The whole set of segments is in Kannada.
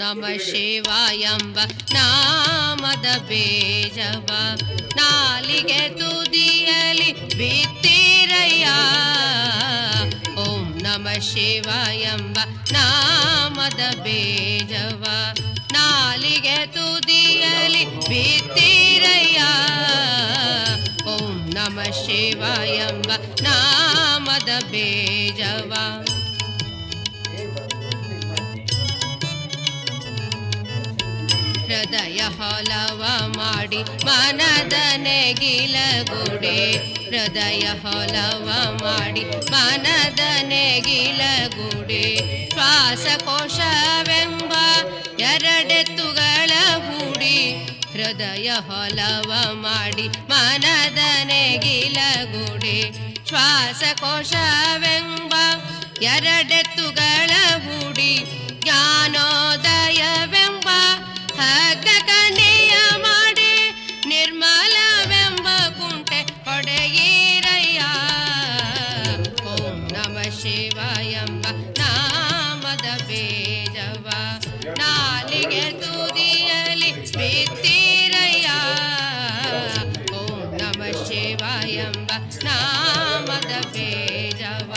ನಮ ಶಿವಾಯಂಬ ನಾಮದ ಬೇಜವ ನಾಲಿಗೆ ತುದಿಯಲಿ ಬಿತ್ತಿರಯ್ಯ ಓಂ ನಮ ಶಿವಾಯಂಬ ನಾಮದ ಬೇಜವ ನಾಲಿಗೆ ತುದಿಯಲಿ ಬಿತ್ತಿರಯ್ಯ ಓಂ ನಮ ಶಿವಾಯಂಬ ನಾಮದ ಬೇಜವ ಹೃದಯ ಹೊಲವ ಮಾಡಿ ಮನದ ನೆಗಿಲಗುಡೆ ಹೃದಯ ಹೊಲವ ಮಾಡಿ ಮನದ ನೆಗಿಲಗುಡೆ ಶ್ವಾಸಕೋಶವೆಂಬ ಎರಡೆತ್ತುಗಳ ಹೂಡಿ ಹೃದಯ ಹೊಲವ ಮಾಡಿ ಮನದ ನೆಗಿಲಗುಡೆ ಶ್ವಾಸಕೋಶವೆಂಬ ಎರಡೆತ್ತುಗಳ ಹೂಡಿ ಶಿವಾಯಂಬ ನಾಮದ ಬೇಜವ ನಾಲಿಗೆ ತುದಿಯಲಿ ಬಿತ್ತಿರಯ್ಯ ಓಂ ನಮ ಶಿವಾಯಂಬ ನಾಮದ ಬೇಜವ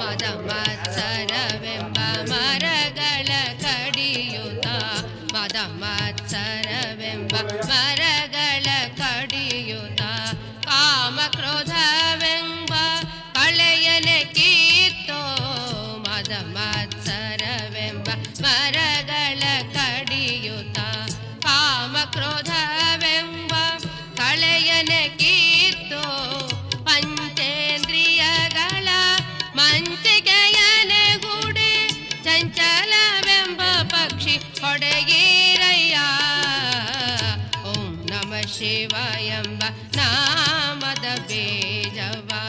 ಮದ ಮತ್ಸರವೆಂಬ ಮರಗಳ ಕಡಿಯುತ್ತ ಮದ ಮತ್ಸರವೆಂಬ ಮರಗಳ காமாட்சி கொடையீரையா ஓம் நம சிவாயம்ப நாமத பேஜவா